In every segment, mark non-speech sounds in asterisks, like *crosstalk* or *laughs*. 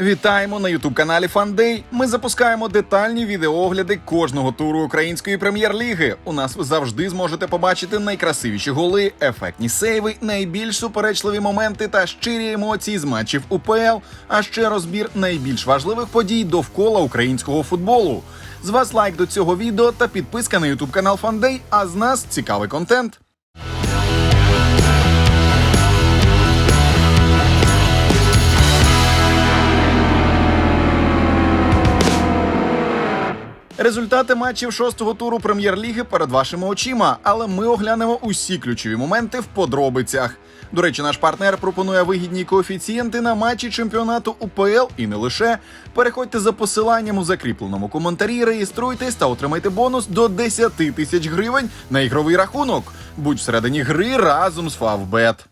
Вітаємо на ютуб каналі Фандей. Ми запускаємо детальні відеоогляди кожного туру української прем'єр-ліги. У нас ви завжди зможете побачити найкрасивіші голи, ефектні сейви, найбільш суперечливі моменти та щирі емоції з матчів УПЛ, а ще розбір найбільш важливих подій довкола українського футболу. З вас лайк до цього відео та підписка на ютуб канал Фандей. А з нас цікавий контент. Результати матчів шостого туру прем'єр-ліги перед вашими очима, але ми оглянемо усі ключові моменти в подробицях. До речі, наш партнер пропонує вигідні коефіцієнти на матчі чемпіонату УПЛ і не лише. Переходьте за посиланням у закріпленому коментарі, реєструйтесь та отримайте бонус до 10 тисяч гривень на ігровий рахунок. Будь всередині гри разом з Фавбет.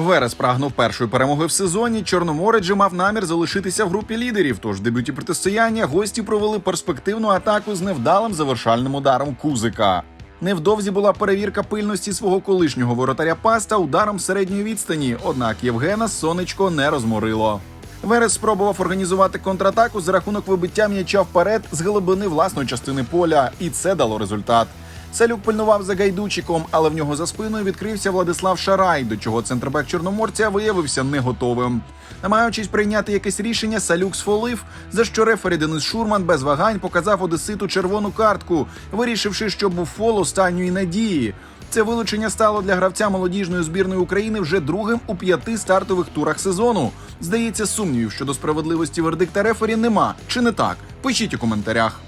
Верес прагнув першої перемоги в сезоні. Чорноморець же мав намір залишитися в групі лідерів. Тож в дебюті протистояння гості провели перспективну атаку з невдалим завершальним ударом Кузика. Невдовзі була перевірка пильності свого колишнього воротаря паста ударом середньої відстані. Однак Євгена сонечко не розморило. Верес спробував організувати контратаку за рахунок вибиття м'яча вперед з глибини власної частини поля, і це дало результат. Салюк пильнував за гайдучиком, але в нього за спиною відкрився Владислав Шарай, до чого центрбек чорноморця виявився не готовим. Намагаючись прийняти якесь рішення, Салюк сфолив, за що рефері Денис Шурман без вагань показав Одеситу червону картку, вирішивши, що був фол останньої надії. Це вилучення стало для гравця молодіжної збірної України вже другим у п'яти стартових турах сезону. Здається, сумнівів щодо справедливості вердикта рефері нема. Чи не так? Пишіть у коментарях.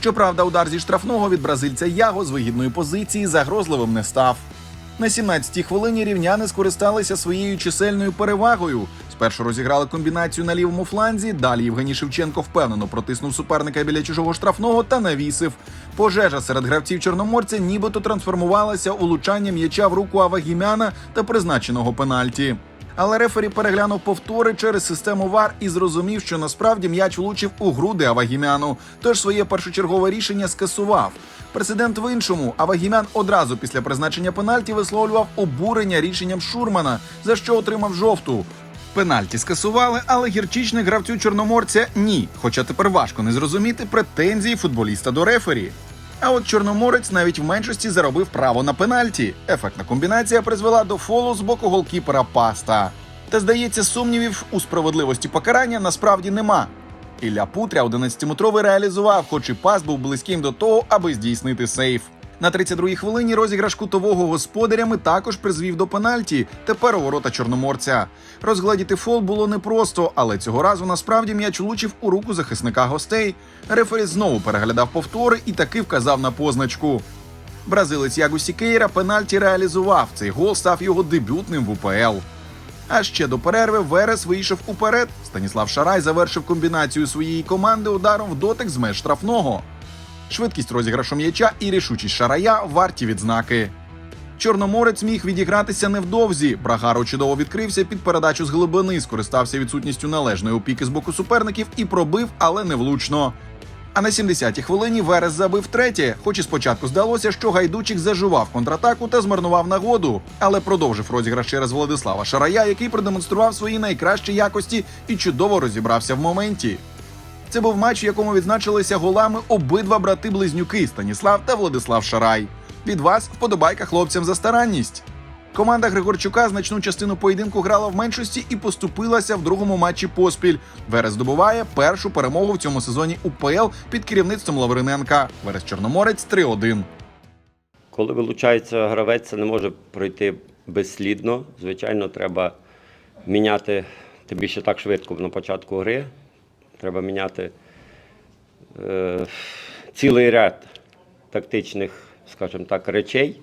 Щоправда, удар зі штрафного від бразильця Яго з вигідної позиції загрозливим не став. На 17-й хвилині рівняни скористалися своєю чисельною перевагою. Спершу розіграли комбінацію на лівому фланзі. Далі Євгеній Шевченко впевнено протиснув суперника біля чужого штрафного та навісив. Пожежа серед гравців чорноморця нібито трансформувалася у влучання м'яча в руку Авагімяна та призначеного пенальті. Але рефері переглянув повтори через систему ВАР і зрозумів, що насправді м'яч влучив у груди Авагімяну. Тож своє першочергове рішення скасував. Прецедент в іншому. Авагімян одразу після призначення пенальті висловлював обурення рішенням Шурмана, за що отримав жовту. Пенальті скасували, але гірчичник гравцю чорноморця ні. Хоча тепер важко не зрозуміти претензії футболіста до рефері. А от чорноморець навіть в меншості заробив право на пенальті. Ефектна комбінація призвела до фолу з боку голкіпера паста. Та здається, сумнівів у справедливості покарання насправді нема. Ілля Путря 11-метровий реалізував, хоч і пас був близьким до того, аби здійснити сейф. На 32-й хвилині розіграш кутового господарями також призвів до пенальті. Тепер у ворота чорноморця. Розгладіти фол було непросто, але цього разу насправді м'яч влучив у руку захисника гостей. Рефері знову переглядав повтори і таки вказав на позначку. Бразилець Ягу Сікейра пенальті реалізував. Цей гол став його дебютним в УПЛ. А ще до перерви Верес вийшов уперед. Станіслав Шарай завершив комбінацію своєї команди ударом в дотик з меж штрафного. Швидкість розіграшу м'яча і рішучість Шарая варті відзнаки. Чорноморець міг відігратися невдовзі. Брагаро чудово відкрився під передачу з глибини, скористався відсутністю належної опіки з боку суперників і пробив, але не влучно. А на 70-й хвилині Верес забив третє, хоч і спочатку здалося, що гайдучик зажував контратаку та змарнував нагоду, але продовжив розіграш через Владислава Шарая, який продемонстрував свої найкращі якості і чудово розібрався в моменті. Це був матч, в якому відзначилися голами обидва брати-близнюки Станіслав та Владислав Шарай. Від вас вподобайка хлопцям за старанність. Команда Григорчука значну частину поєдинку грала в меншості і поступилася в другому матчі поспіль. Верес здобуває першу перемогу в цьому сезоні УПЛ під керівництвом Лавриненка. Верес Чорноморець 3-1. Коли вилучається гравець, це не може пройти безслідно. Звичайно, треба міняти тим більше так швидко на початку гри. Треба міняти е, цілий ряд тактичних, скажімо так, речей.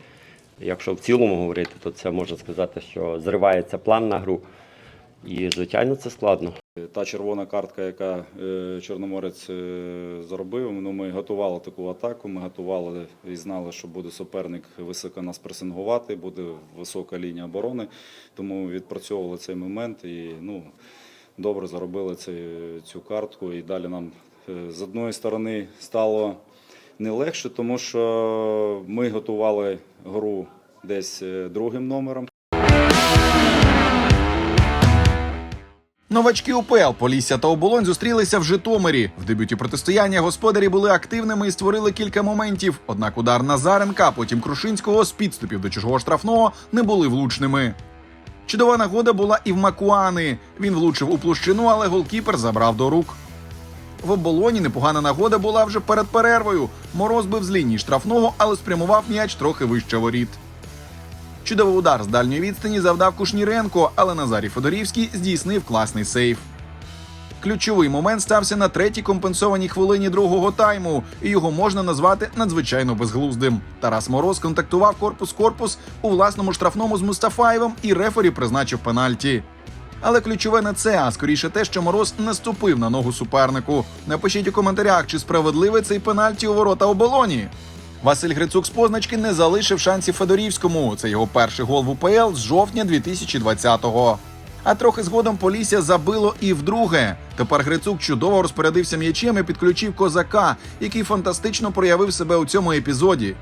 Якщо в цілому говорити, то це можна сказати, що зривається план на гру. І, звичайно, це складно. Та червона картка, яка е, Чорноморець е, заробив, ну, ми готували таку атаку, ми готували і знали, що буде суперник високо нас пресингувати, буде висока лінія оборони. Тому відпрацьовували цей момент і ну, добре заробили цю картку. І далі нам е, з одної сторони стало не легше, тому що ми готували гру десь е, другим номером. Новачки УПЛ Полісся та Оболонь зустрілися в Житомирі. В дебюті протистояння господарі були активними і створили кілька моментів. Однак удар Назаренка, потім Крушинського з підступів до чужого штрафного не були влучними. Чудова нагода була і в Макуани. Він влучив у площину, але голкіпер забрав до рук. В оболоні непогана нагода була вже перед перервою. Мороз бив з лінії штрафного, але спрямував м'яч трохи вище воріт. Чудовий удар з дальньої відстані завдав Кушніренко, але Назарій Федорівський здійснив класний сейф. Ключовий момент стався на третій компенсованій хвилині другого тайму, і його можна назвати надзвичайно безглуздим. Тарас Мороз контактував корпус-корпус у власному штрафному з Мустафаєвим, і рефері призначив пенальті. Але ключове не це, а скоріше те, що Мороз наступив на ногу супернику. Напишіть у коментарях, чи справедливий цей пенальті у ворота оболоні. Василь Грицук з позначки не залишив шансів Федорівському. Це його перший гол в УПЛ з жовтня 2020-го. А трохи згодом Полісся забило і вдруге. Тепер Грицук чудово розпорядився м'ячем і підключив козака, який фантастично проявив себе у цьому епізоді.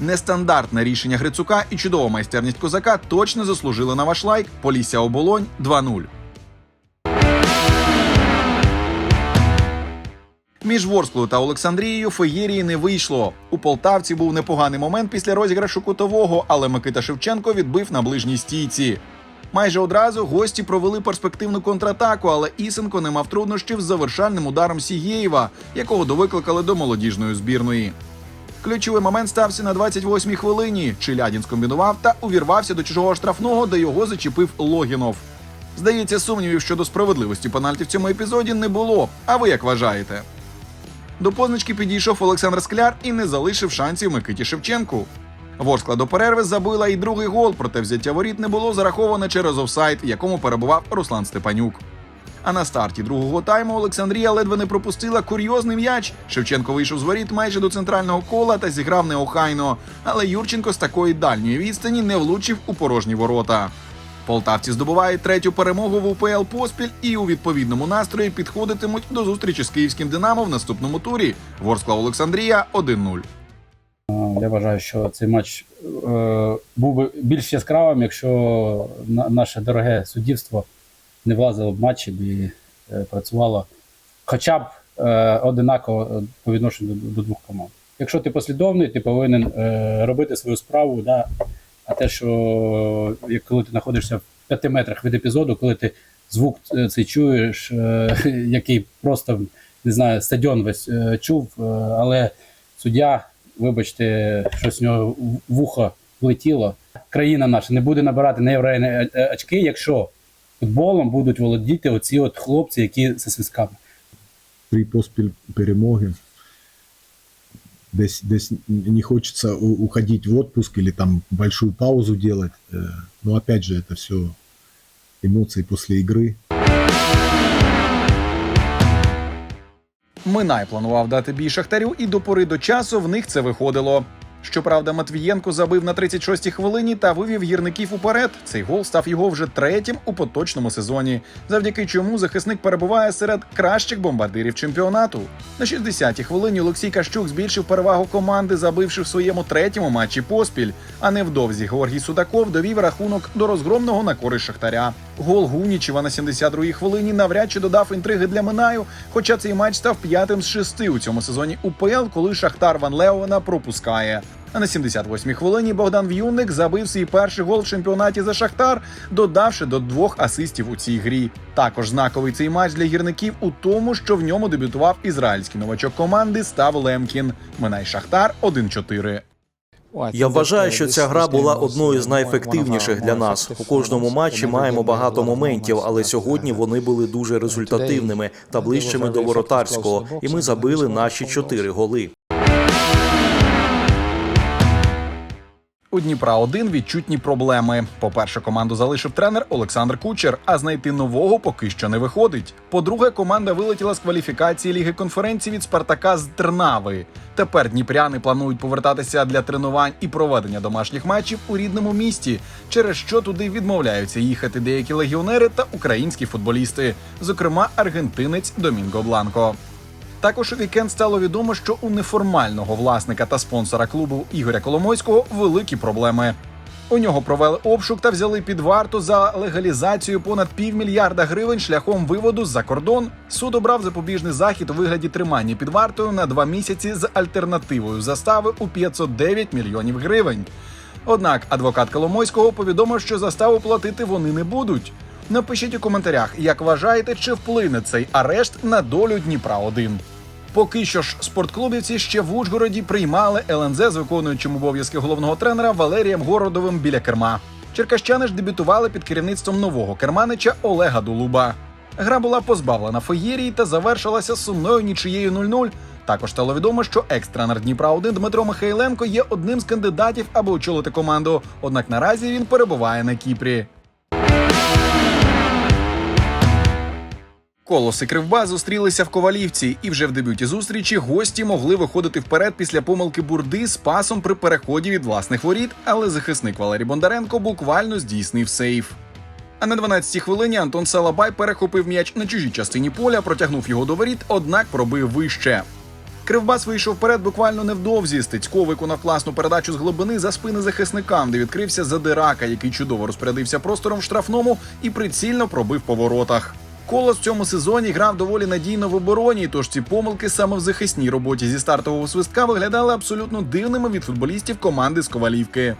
Нестандартне рішення Грицука і чудова майстерність козака точно заслужили на ваш лайк. Полісся оболонь 2-0. Між Ворсклою та Олександрією феєрії не вийшло. У полтавці був непоганий момент після розіграшу кутового, але Микита Шевченко відбив на ближній стійці. Майже одразу гості провели перспективну контратаку, але Ісенко не мав труднощів з завершальним ударом Сігєєва, якого довикликали до молодіжної збірної. Ключовий момент стався на 28-й хвилині. Челядін скомбінував та увірвався до чужого штрафного, де його зачепив Логінов. Здається, сумнівів щодо справедливості пенальті в цьому епізоді не було. А ви як вважаєте? До позначки підійшов Олександр Скляр і не залишив шансів Микиті Шевченку. Ворскла до перерви забила і другий гол, проте взяття воріт не було зараховане через офсайд, в якому перебував Руслан Степанюк. А на старті другого тайму Олександрія ледве не пропустила курйозний м'яч. Шевченко вийшов з воріт майже до центрального кола та зіграв неохайно. Але Юрченко з такої дальньої відстані не влучив у порожні ворота. Полтавці здобувають третю перемогу в УПЛ поспіль і у відповідному настрої підходитимуть до зустрічі з київським Динамо в наступному турі. Ворскла Олександрія 1-0. Я вважаю, що цей матч е, був би більш яскравим, якщо на, наше дороге суддівство не влазило в матчі і е, працювало хоча б е, одинаково по відношенню до, двох команд. Якщо ти послідовний, ти повинен робити свою справу. Да? А те, що коли ти знаходишся в п'яти метрах від епізоду, коли ти звук цей чуєш, *laughs* який просто не знаю, стадіон весь чув, але суддя вибачте, щось в нього в вухо влетіло. Країна наша не буде набирати на євро е, е, очки, якщо футболом будуть володіти оці от хлопці, які зі свистками. три поспіль перемоги. Десь, десь не хочется у- уходить в отпуск или там большую паузу делать. Э, Но опять же, это все эмоции после игры. Минай планував дати бій Шахтарю, і до пори до часу в них це виходило. Щоправда, Матвієнко забив на 36-й хвилині та вивів гірників уперед. Цей гол став його вже третім у поточному сезоні, завдяки чому захисник перебуває серед кращих бомбардирів чемпіонату. На 60-й хвилині Олексій Кащук збільшив перевагу команди, забивши в своєму третьому матчі поспіль. А невдовзі Георгій Судаков довів рахунок до розгромного на користь Шахтаря. Гол Гунічева на 72-й хвилині навряд чи додав інтриги для Минаю, хоча цей матч став п'ятим з шести у цьому сезоні УПЛ, коли Шахтар Ван Леовена пропускає. А на 78-й хвилині Богдан В'юнник забив свій перший гол в чемпіонаті за Шахтар, додавши до двох асистів у цій грі. Також знаковий цей матч для гірників у тому, що в ньому дебютував ізраїльський новачок команди Став Лемкін. Минай Шахтар 1-4. Я вважаю, що ця гра була одною з найефективніших для нас. У кожному матчі маємо багато моментів, але сьогодні вони були дуже результативними та ближчими до воротарського, і ми забили наші чотири голи. У Дніпра 1 відчутні проблеми. По-перше, команду залишив тренер Олександр Кучер, а знайти нового поки що не виходить. По-друге, команда вилетіла з кваліфікації Ліги конференції від Спартака з Тернави. Тепер дніпряни планують повертатися для тренувань і проведення домашніх матчів у рідному місті, через що туди відмовляються їхати деякі легіонери та українські футболісти, зокрема аргентинець Домінго Бланко. Також у вікенд стало відомо, що у неформального власника та спонсора клубу Ігоря Коломойського великі проблеми. У нього провели обшук та взяли під варту за легалізацію понад півмільярда гривень шляхом виводу за кордон. Суд обрав запобіжний захід у вигляді тримання під вартою на два місяці з альтернативою застави у 509 мільйонів гривень. Однак адвокат Коломойського повідомив, що заставу платити вони не будуть. Напишіть у коментарях, як вважаєте, чи вплине цей арешт на долю Дніпра 1 Поки що ж спортклубівці ще в Ужгороді приймали ЛНЗ з виконуючим обов'язки головного тренера Валерієм Городовим біля керма. Черкащани ж дебютували під керівництвом нового керманича Олега Дулуба. Гра була позбавлена феєрії та завершилася сумною нічиєю 0-0. Також стало відомо, що екс-тренер Дніпра 1 Дмитро Михайленко є одним з кандидатів, аби очолити команду. Однак наразі він перебуває на Кіпрі. Колос і Кривба зустрілися в Ковалівці, і вже в дебюті зустрічі гості могли виходити вперед після помилки бурди з пасом при переході від власних воріт, але захисник Валерій Бондаренко буквально здійснив сейф. А на 12-й хвилині Антон Салабай перехопив м'яч на чужій частині поля, протягнув його до воріт, однак пробив вище. Кривбас вийшов вперед буквально невдовзі. Стецько виконав класну передачу з глибини за спини захисникам, де відкрився Задирака, який чудово розпорядився простором в штрафному і прицільно пробив по воротах. Колос в цьому сезоні грав доволі надійно в обороні, тож ці помилки саме в захисній роботі зі стартового свистка виглядали абсолютно дивними від футболістів команди з Ковалівки.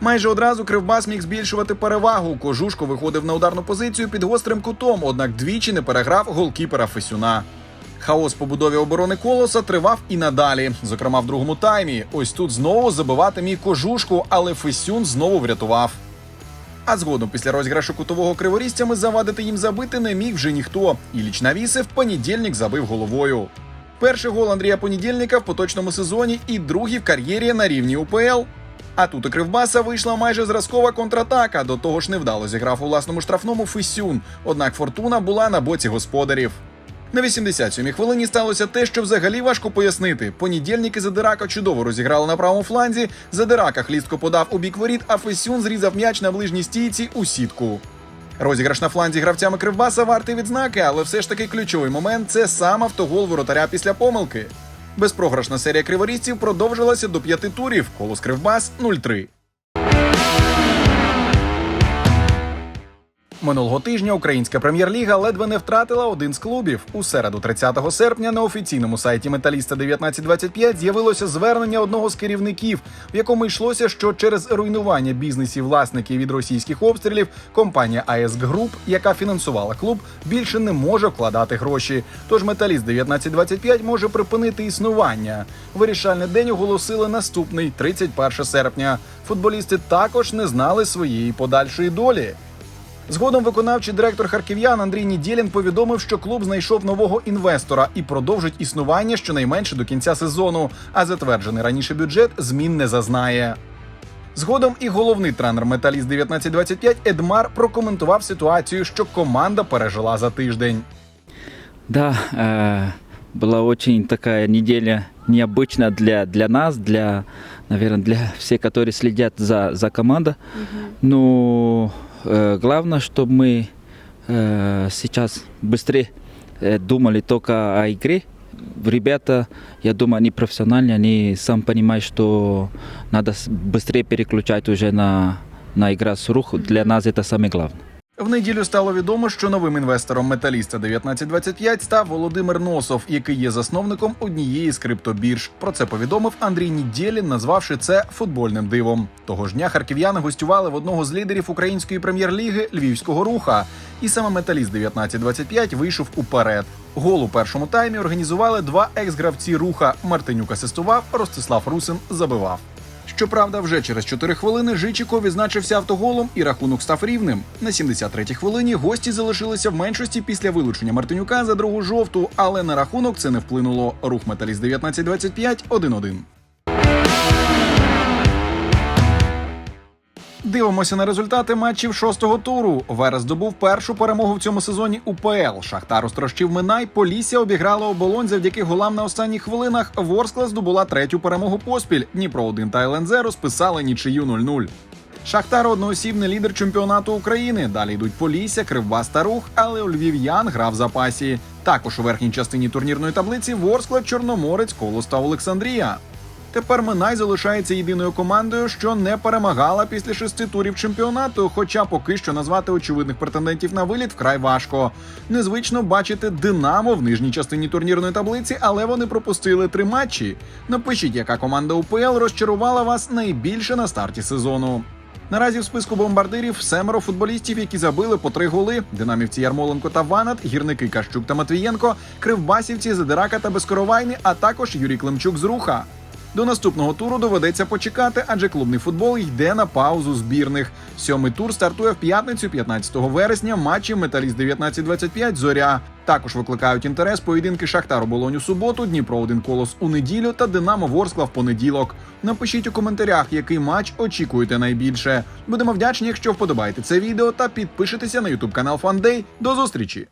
Майже одразу Кривбас міг збільшувати перевагу. Кожушко виходив на ударну позицію під гострим кутом, однак двічі не переграв голкіпера Фесюна. Хаос по будові оборони колоса тривав і надалі, зокрема в другому таймі. Ось тут знову забивати міг кожушку, але Фесюн знову врятував. А згодом після розіграшу кутового криворізцями завадити їм забити не міг вже ніхто. Іліч навісив, понедільник забив головою. Перший гол Андрія Понедільника в поточному сезоні і другий в кар'єрі на рівні УПЛ. А тут у Кривбаса вийшла майже зразкова контратака. До того ж невдало зіграв у власному штрафному Фесюн. Однак фортуна була на боці господарів. На 87-й хвилині сталося те, що взагалі важко пояснити. Понедільники Задирака чудово розіграли на правому фланзі. Задирака хлістко подав у бік воріт, а Фесюн зрізав м'яч на ближній стійці у сітку. Розіграш на фланзі гравцями Кривбаса вартий відзнаки, але все ж таки ключовий момент це сам автогол воротаря після помилки. Безпрограшна серія криворізців продовжилася до п'яти турів. Колос Кривбас 0-3. Минулого тижня українська прем'єр-ліга ледве не втратила один з клубів. У середу, 30 серпня, на офіційному сайті Металіста 1925 з'явилося звернення одного з керівників, в якому йшлося, що через руйнування бізнесів власників від російських обстрілів компанія АС Груп, яка фінансувала клуб, більше не може вкладати гроші. Тож Металіст 1925 може припинити існування. Вирішальний день оголосили наступний 31 серпня. Футболісти також не знали своєї подальшої долі. Згодом виконавчий директор харків'ян Андрій Нідєлін повідомив, що клуб знайшов нового інвестора і продовжить існування щонайменше до кінця сезону. А затверджений раніше бюджет змін не зазнає. Згодом і головний тренер Металіст 1925 Едмар прокоментував ситуацію, що команда пережила за тиждень. Да, э, была очень такая неделя необычная для, для нас, для, наверное, для всех, которые следят за, за командой. Но э, главное, чтобы мы э, сейчас быстрее э, думали только о игре. Ребята, я думаю, они профессиональные, они сам понимают, что надо с- быстрее переключать уже на, на игра с рук. Для нас это самое главное. В неділю стало відомо, що новим інвестором металіста 1925 став Володимир Носов, який є засновником однієї з криптобірж. Про це повідомив Андрій Нідєлін, назвавши це футбольним дивом. Того ж дня харків'яни гостювали в одного з лідерів української прем'єр-ліги львівського руха. І саме металіст 1925 вийшов уперед. Гол у першому таймі організували два екс-гравці руха. Мартинюк асистував, Ростислав Русин забивав. Щоправда, вже через 4 хвилини Жичіко відзначився автоголом і рахунок став рівним. На 73-й хвилині гості залишилися в меншості після вилучення Мартинюка за другу жовту, але на рахунок це не вплинуло. Рух металіст 19-25 1-1. Дивимося на результати матчів шостого туру. Верес здобув першу перемогу в цьому сезоні УПЛ. Шахтар розтрощив Минай. Полісся обіграла оболонь завдяки голам на останніх хвилинах. Ворскла здобула третю перемогу поспіль. Дніпро 1 та ЛНЗ розписали нічию 0-0. Шахтар одноосібний лідер чемпіонату України. Далі йдуть Полісся, Кривбас та Рух, але у Львів'ян гра в запасі. Також у верхній частині турнірної таблиці Ворскла, Чорноморець, Колос та Олександрія. Тепер Минай залишається єдиною командою, що не перемагала після шести турів чемпіонату. Хоча поки що назвати очевидних претендентів на виліт вкрай важко. Незвично бачити Динамо в нижній частині турнірної таблиці, але вони пропустили три матчі. Напишіть, яка команда УПЛ розчарувала вас найбільше на старті сезону. Наразі в списку бомбардирів семеро футболістів, які забили по три голи: динамівці Ярмоленко та Ванат, гірники Кащук та Матвієнко, кривбасівці Задирака та Безкоровайни, а також Юрій Климчук з руха. До наступного туру доведеться почекати, адже клубний футбол йде на паузу збірних. Сьомий тур стартує в п'ятницю, 15 вересня. Матчі Металіст 19-25 Зоря. Також викликають інтерес поєдинки Шахтар Болонь у суботу, Дніпро 1 колос у неділю та Динамо Ворскла в понеділок. Напишіть у коментарях, який матч очікуєте найбільше. Будемо вдячні, якщо вподобаєте це відео та підпишетеся на ютуб канал Фандей. До зустрічі!